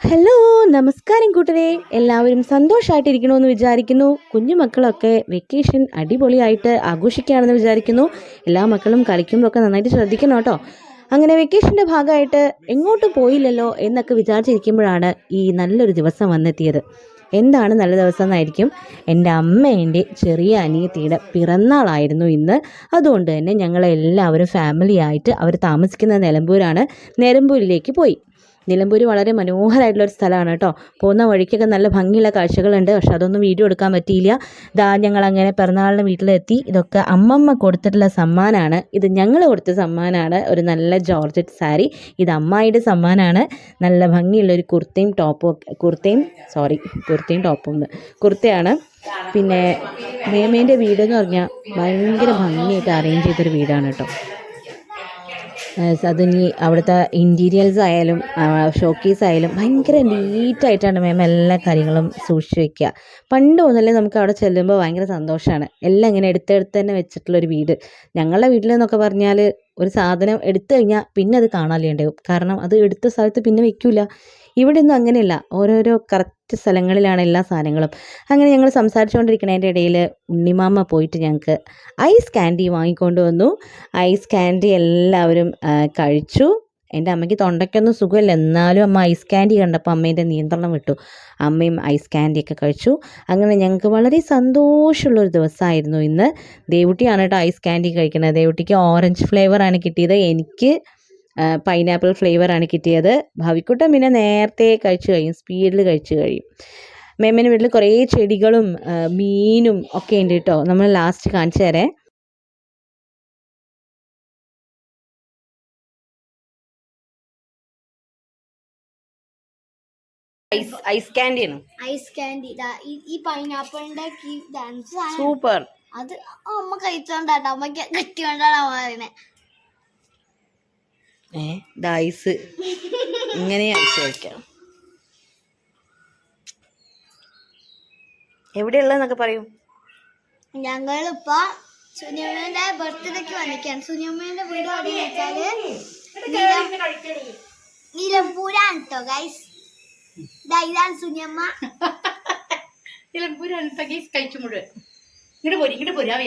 Hello നമസ്കാരം കൂട്ടരെ. എല്ലാവരും സന്തോഷമായിട്ടിരിക്കണമെന്ന് വിചാരിക്കുന്നു. കുഞ്ഞു മക്കളൊക്കെ വെക്കേഷൻ അടിപൊളിയായിട്ട് ആഘോഷിക്കുകയാണെന്ന് വിചാരിക്കുന്നു. എല്ലാ മക്കളും കളിക്കുമ്പോഴൊക്കെ നന്നായിട്ട് ശ്രദ്ധിക്കണം കേട്ടോ. അങ്ങനെ വെക്കേഷന്റെ ഭാഗമായിട്ട് എങ്ങോട്ടും പോയില്ലല്ലോ എന്നൊക്കെ വിചാരിച്ചിരിക്കുമ്പോഴാണ് ഈ നല്ലൊരു ദിവസം വന്നെത്തിയത്. എന്താണ് നല്ല ദിവസം എന്നായിരിക്കും. എന്റെ അമ്മേന്റെ ചെറിയ അനിയത്തിയുടെ പിറന്നാളായിരുന്നു ഇന്ന്. അതുകൊണ്ട് തന്നെ ഞങ്ങളെല്ലാവരും ഫാമിലിയായിട്ട് അവർ താമസിക്കുന്ന നിലമ്പൂരാണ്. നിലമ്പൂരിലേക്ക് പോയി. നിലമ്പൂർ വളരെ മനോഹരമായിട്ടുള്ള ഒരു സ്ഥലമാണ് കേട്ടോ. പോകുന്ന വഴിക്കൊക്കെ നല്ല ഭംഗിയുള്ള കാഴ്ചകളുണ്ട്. പക്ഷെ അതൊന്നും വീഡിയോ എടുക്കാൻ പറ്റിയില്ല. ദാ ഞങ്ങൾ അങ്ങനെ പിറന്നാളിന് വീട്ടിലെത്തി. ഇതൊക്കെ അമ്മമ്മ കൊടുത്തിട്ടുള്ള സമ്മാനമാണ് ഇത് ഞങ്ങൾ കൊടുത്ത സമ്മാനമാണ് ഒരു നല്ല ജോർജറ്റ് സാരി. ഇത് അമ്മായിയുടെ സമ്മാനമാണ് നല്ല ഭംഗിയുള്ള ഒരു കുർത്തയും ടോപ്പും കുർത്തയും സോറി കുർത്തയും ടോപ്പും. കുർത്തയാണ്. പിന്നെ മേമേന്റെ വീടെന്ന് പറഞ്ഞാൽ ഭയങ്കര ഭംഗിയായിട്ട് അറേഞ്ച് ചെയ്തൊരു വീടാണ് കേട്ടോ. അത് ഇനി അവിടുത്തെ ഇന്റീരിയൽസ് ആയാലും ഷോക്കേസ് ആയാലും ഭയങ്കര നീറ്റായിട്ടാണ് മാം എല്ലാ കാര്യങ്ങളും സൂക്ഷിച്ച് വെക്കുക. പണ്ട് മുതലേ നമുക്ക് അവിടെ ചെല്ലുമ്പോൾ ഭയങ്കര സന്തോഷമാണ്. എല്ലാം ഇങ്ങനെ എടുത്തെടുത്ത് തന്നെ വെച്ചിട്ടുള്ളൊരു വീട്. ഞങ്ങളുടെ വീട്ടിലെന്നൊക്കെ പറഞ്ഞാൽ ഒരു സാധനം എടുത്തു കഴിഞ്ഞാൽ പിന്നെ അത് കാണാനുണ്ടാവും കാരണം അത് എടുത്ത സ്ഥലത്ത് പിന്നെ വെക്കില്ല ഇവിടെ ഒന്നും അങ്ങനെയല്ല. ഓരോരോ കറക്റ്റ് സ്ഥലങ്ങളിലാണ് എല്ലാ സാധനങ്ങളും. അങ്ങനെ ഞങ്ങൾ സംസാരിച്ചുകൊണ്ടിരിക്കുന്നതിന്റെ ഇടയിൽ ഉണ്ണിമാമ പോയിട്ട് ഞങ്ങൾക്ക് ഐസ് കാൻഡി വാങ്ങിക്കൊണ്ട് വന്നു. ഐസ് കാൻഡി എല്ലാവരും കഴിച്ചു. എന്റെ അമ്മയ്ക്ക് തൊണ്ടയ്ക്കൊന്നും സുഖമില്ല. എന്നാലും അമ്മ ഐസ് കാൻഡി കണ്ടപ്പോൾ അമ്മേന്റെ നിയന്ത്രണം വിട്ടു. അമ്മയും ഐസ് കാൻഡിയൊക്കെ കഴിച്ചു. അങ്ങനെ ഞങ്ങൾക്ക് വളരെ സന്തോഷമുള്ളൊരു ദിവസമായിരുന്നു ഇന്ന്. ദേവുട്ടിയാണ് കേട്ടോ ഐസ് കാൻഡി കഴിക്കുന്നത് ദേവുട്ടിക്ക് ഓറഞ്ച് ഫ്ലേവറാണ് കിട്ടിയത്. എനിക്ക് പൈനാപ്പിൾ ഫ്ലേവറാണ് കിട്ടിയത്. ഭവിക്കുട്ടൻ പിന്നെ നേരത്തെ കഴിച്ചു കഴിയും സ്പീഡിൽ കഴിച്ചു കഴിയും. മേമ്മേന്റെ വീട്ടിൽ കുറേ ചെടികളും മീനും ഒക്കെ ഉണ്ട് കേട്ടോ നമ്മൾ ലാസ്റ്റ് കാണിച്ചു തരാം. ഐസ് ഐസ് കാൻഡിയാണ് ഐസ് കാൻഡി ഈ- പൈനാപ്പിളിന്റെ ഡാൻസ് സൂപ്പർ അത് അമ്മ കഴിച്ചോണ്ടാട്ടോ. അമ്മയ്ക്ക് കിട്ടിയോണ്ടാണ് അമ്മ പറയുന്നത് ഏ ഇത് ഐസ്. ഇങ്ങനെ ഐസ് കഴിക്കാം എവിടെയുള്ളതെന്നൊക്കെ പറയൂ. ഞങ്ങളിപ്പോ സുനിയമ്മേന്റെ ബർത്ത്ഡേക്ക് വന്നിക്കാണ് സുനിയമ്മേന്റെ വീട് എവിടെയെന്ന് വെച്ചാൽ നിലമ്പൂരാണ് കേട്ടോ ഗൈസ് ഇതാണ് സുനിയമ്മ. നിലമ്പൂരാണ് തകീസ് കഴിച്ചു മുഴുവൻ. ഇങ്ങോട്ട് പോരി ഇങ്ങോട്ട് പോരാ ആ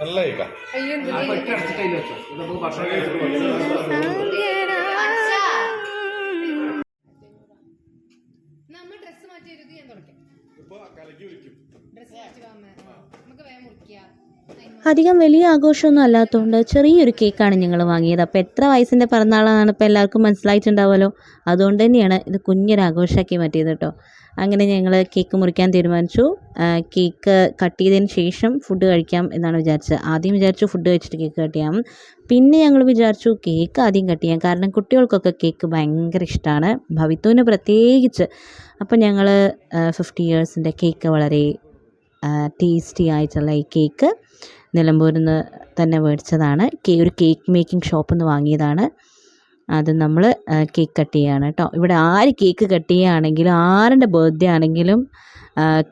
നല്ല കേക്കാം അധികം വലിയ ആഘോഷമൊന്നും അല്ലാത്തതുകൊണ്ട് ചെറിയൊരു കേക്കാണ് ഞങ്ങൾ വാങ്ങിയത്. അപ്പോൾ എത്ര വയസ്സിന്റെ പിറന്നാളാണ് ഇപ്പോൾ എല്ലാവർക്കും മനസ്സിലായിട്ടുണ്ടാവുമല്ലോ അതുകൊണ്ട് തന്നെയാണ് ഇത് കുഞ്ഞൊരു ആഘോഷമാക്കി മാറ്റിയത് കേട്ടോ. അങ്ങനെ ഞങ്ങൾ കേക്ക് മുറിക്കാൻ തീരുമാനിച്ചു. കേക്ക് കട്ട് ചെയ്തതിന് ശേഷം ഫുഡ് കഴിക്കാം എന്നാണ് വിചാരിച്ചത്. ആദ്യം വിചാരിച്ചു ഫുഡ് കഴിച്ചിട്ട് കേക്ക് കട്ട് ചെയ്യാം. പിന്നെ ഞങ്ങൾ വിചാരിച്ചു കേക്ക് ആദ്യം കട്ട് ചെയ്യാം. കാരണം കുട്ടികൾക്കൊക്കെ കേക്ക് ഭയങ്കര ഇഷ്ടമാണ് ഭവിത്തുവിന് പ്രത്യേകിച്ച്. അപ്പോൾ ഞങ്ങൾ ഫിഫ്റ്റി ഇയേഴ്സിന്റെ കേക്ക് വളരെ ടേസ്റ്റി ആയിട്ടുള്ള ഈ കേക്ക് നിലമ്പൂരിൽ നിന്ന് തന്നെ മേടിച്ചതാണ്. കേ ഒരു കേക്ക് മേക്കിംഗ് ഷോപ്പിൽ നിന്ന് വാങ്ങിയതാണ്. അത് നമ്മൾ കേക്ക് കട്ട് ചെയ്യുകയാണ് കേട്ടോ ഇവിടെ ആര് കേക്ക് കട്ട് ചെയ്യുകയാണെങ്കിലും ആരുടെ ബർത്ത്ഡേ ആണെങ്കിലും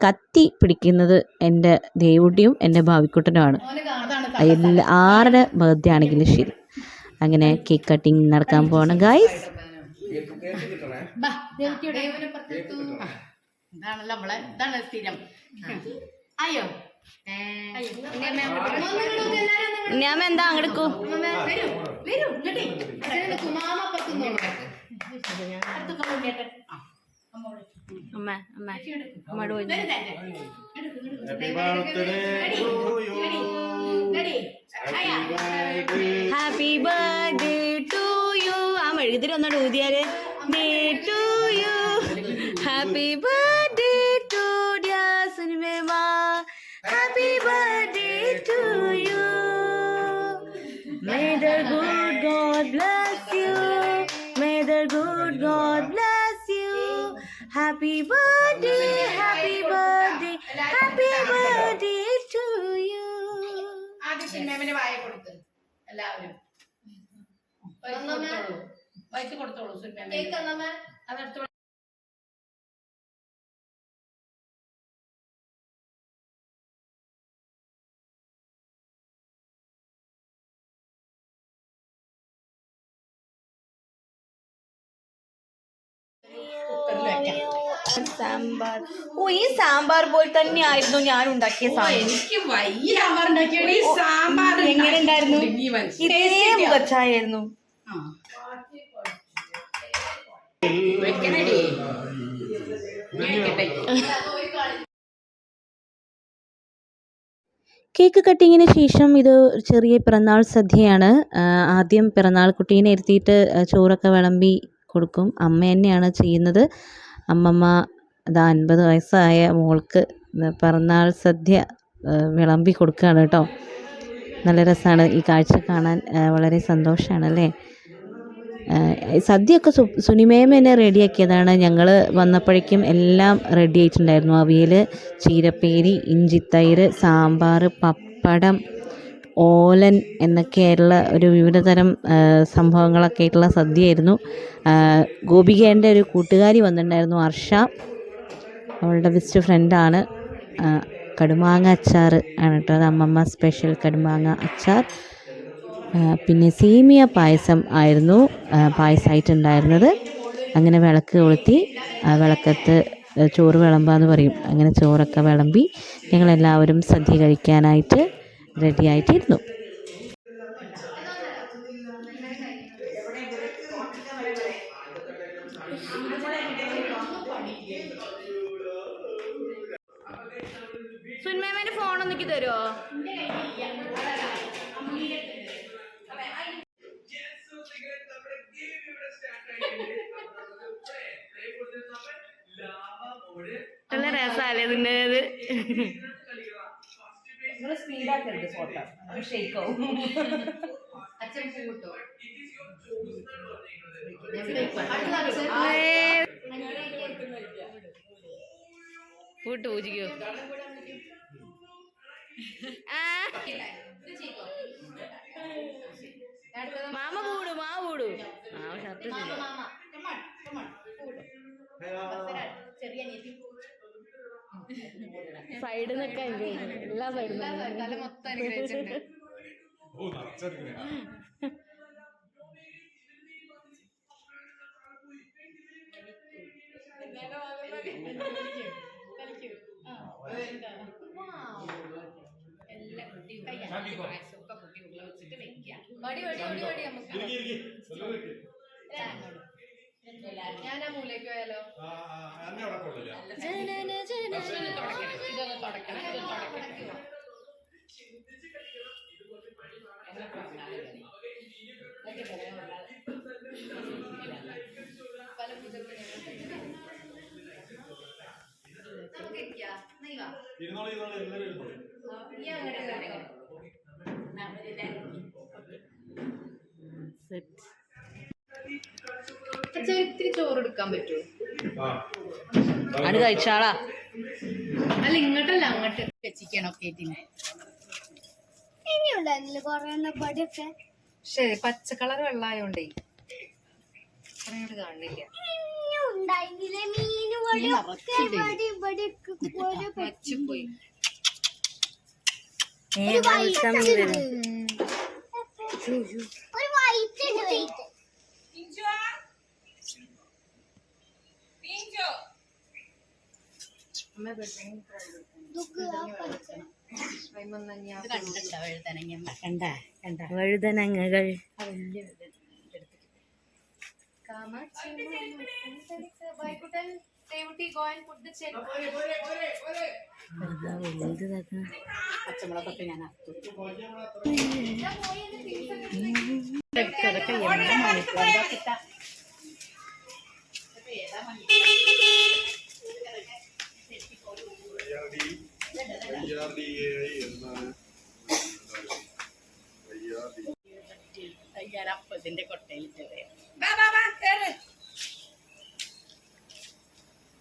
കത്തി പിടിക്കുന്നത് എന്റെ ദേവുട്ടിയും എന്റെ ഭാവിക്കുട്ടനുമാണ്. എല്ലാ ആരുടെ ബർത്ത്ഡേ ആണെങ്കിലും ശരി. അങ്ങനെ കേക്ക് കട്ടിങ് നടക്കാൻ പോകണം ഗായ്സ് ഇതാണല്ലോ നമ്മളെ ഇതാണ് സ്ഥിരം. അയ്യോ. ഞാൻ എന്താ അങ്ങെടുക്കൂ അമ്മ അമ്മ അമ്മോട് ഹാപ്പി ബർത്ത്ഡേ ടു യു ആ മെഴുകുതിരി ഒന്നോട് ഊതിയാൽ. ദേ Happy birthday happy birthday happy birthday to you. ആദ്യം സിനിമേമന്റെ വായ കൊടുത്ത് എല്ലാവരും. വയറ്റ് കൊടുത്തോളൂ സിനിമേമ അതെടുത്തോളൂ സാമ്പാർ. ഓ ഈ സാമ്പാർ പോലെ തന്നെയായിരുന്നു ഞാൻ ഉണ്ടാക്കിയ സാമ്പാർ എനിക്ക് വയ്യ സാമ്പാർ ഉണ്ടാക്കിയ ഈ സാമ്പാർ എങ്ങനെ ഉണ്ടായിരുന്നു? ഇതേ മുഖച്ചായിരുന്നു. കേക്ക് കട്ടിങ്ങിന് ശേഷം ഇത് ചെറിയ പിറന്നാൾ സദ്യയാണ്. ആദ്യം പിറന്നാൾ കുട്ടീനെ ഇരുത്തിയിട്ട് ചോറൊക്കെ വിളമ്പി കൊടുക്കും. അമ്മ തന്നെയാണ് ചെയ്യുന്നത്. അമ്മമ്മ ഇതാ അൻപത് വയസ്സായ മോൾക്ക് പിറന്നാൾ സദ്യ വിളമ്പി കൊടുക്കുകയാണ് കേട്ടോ. നല്ല രസമാണ്. ഈ കാഴ്ച കാണാൻ വളരെ സന്തോഷമാണ് അല്ലേ? സദ്യയൊക്കെ സു സുനിമേമ റെഡിയാക്കിയതാണ്. ഞങ്ങൾ വന്നപ്പോഴേക്കും എല്ലാം റെഡി ആയിട്ടുണ്ടായിരുന്നു. അവിയൽ ചീരപ്പേരി ഇഞ്ചിത്തൈര് സാമ്പാർ പപ്പടം ഓലൻ എന്നൊക്കെയായിട്ടുള്ള ഒരു വിവിധതരം സംഭവങ്ങളൊക്കെ ആയിട്ടുള്ള സദ്യയായിരുന്നു. ഗോപികേന്റെ ഒരു കൂട്ടുകാരി വന്നിട്ടുണ്ടായിരുന്നു വർഷ അവളുടെ ബെസ്റ്റ് ഫ്രണ്ടാണ് കടുമാങ്ങ അച്ചാർ ആണ് കേട്ടോ. അത് അമ്മമ്മ സ്പെഷ്യൽ കടുമാങ്ങ അച്ചാർ. പിന്നെ സേമിയ പായസം ആയിരുന്നു പായസമായിട്ടുണ്ടായിരുന്നത്. അങ്ങനെ വിളക്ക് കൊളുത്തി വിളക്കത്ത് ചോറ് വിളമ്പാന്ന് പറയും. അങ്ങനെ ചോറൊക്കെ വിളമ്പി ഞങ്ങളെല്ലാവരും സദ്യ കഴിക്കാനായിട്ട് റെഡി ആയിട്ടിരുന്നു സുന്മേമേന്റെ ഫോൺ തരുമോ നല്ല രസാലേ ഇതിന്റെ ഇത് നിങ്ങൾ സ്പീഡാക്കരുത് ഫോട്ടോ ആവും. അച്ഛൻ കൂട്ടോ ഫുഡ് പൂജിക്കോ. മാമ പൂടു മാ പൂടു ആ ഷർട്ട് ചെറിയ നീതി സൈഡിൽ നിൽക്കാൻ എല്ലാ സൈഡിൽ തല മൊത്തം അനുഗ്രഹിച്ചിട്ടുണ്ട് ഓ നിറച്ചെടുക്കണേ. എല്ലാ കുട്ടിയും കുട്ടി ഉള്ള വെച്ചിട്ട് വെക്കാം ഞാൻ ആ പോയാലോ നമുക്ക് ഇരിക്കാം. നീ വാ. ഇരുന്നോളി ഇരുന്നോളി ഇരുന്നോളി അങ്ങനെ എടുക്കാൻ പറ്റുമോ? അത് കഴിച്ചാളാ? അല്ല ഇങ്ങോട്ടല്ല അങ്ങോട്ട് വെച്ചിരിക്കണം കേട്ടിനെ ഇനിയുണ്ടായിരുന്നില്ല പടിയൊക്കെ? ശരി പച്ച കളർ വെള്ളായോണ്ടേ. കാണില്ല. വച്ചുപോയി ഒരു വൈറ്റ് ഉണ്ട് ഒരു വൈറ്റ് ഉണ്ട് വൈറ്റ് കണ്ടിട്ടുണ്ടോ എഴുതനങ്ങ കണ്ട കണ്ട. വഴുതനങ്ങകൾ. പച്ചമുളകൊക്കെ ഞാൻ അറുത്തു ഇതൊക്കെ എവിടെ മണിക്കൂർ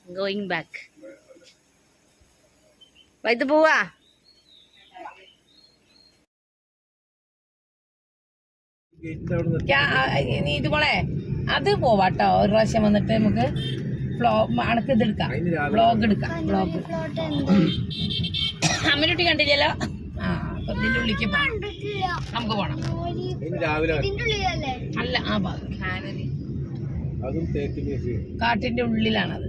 ഗോയിങ് ബാക്ക് വൈദ്യ പോവാ. നീ ഇതുപോലെ അത് പോവാട്ടോ. ഒരു പ്രാവശ്യം വന്നിട്ട് നമുക്ക് അണക്ക് ഇതെടുക്കാം ബ്ലോഗ് എടുക്കാം. ബ്ലോഗ് അമ്മനുട്ടി കണ്ടില്ലല്ലോ. ആ അപ്പൊ ഇതിന്റെ ഉള്ളിലേക്ക് പോണം നമുക്ക് പോണം. ഉള്ളിലല്ലേ അല്ല ആ കാട്ടിന്റെ ഉള്ളിലാണത്.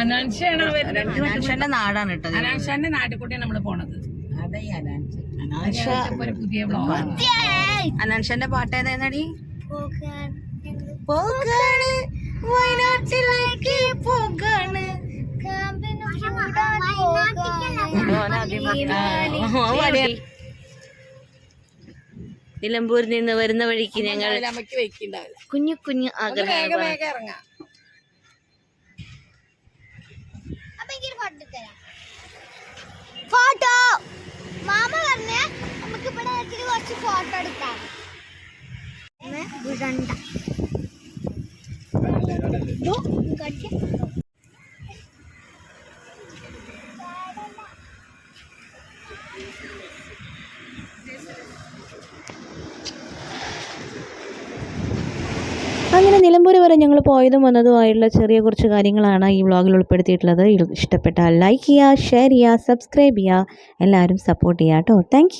അനാൻഷന്റെ നാടാണ് കേട്ടോ അനാൻഷാന്റെ നാട്ടിൽക്കൂട്ടിയാണ് നമ്മൾ പോണത്. അനാൻഷന്റെ പാട്ട് ഏതായിരുന്നടി? പോകാണ്. വയനാട്ടിലേക്ക് പോകാണ്? നിലമ്പൂരിൽ നിന്ന് വരുന്ന വഴിക്ക് ഞങ്ങൾ കുഞ്ഞു കുഞ്ഞു ആഗ്രഹം ഫോട്ടോ മാമ പറഞ്ഞ നമുക്ക് ഇവിടെ വെച്ചിട്ട് കുറച്ച് ഫോട്ടോ എടുക്കാം. എന്ന് നിലമ്പൂർ വരെ ഞങ്ങൾ പോയതും വന്നതുമായുള്ള ചെറിയ കുറച്ച് കാര്യങ്ങളാണ് ഈ വ്ളോഗിൽ ഉൾപ്പെടുത്തിയിട്ടുള്ളത്. ഇഷ്ടപ്പെട്ടാൽ ലൈക്ക് ചെയ്യുക ഷെയർ ചെയ്യുക സബ്സ്ക്രൈബ് ചെയ്യുക. എല്ലാവരും സപ്പോർട്ട് ചെയ്യുക കേട്ടോ. താങ്ക്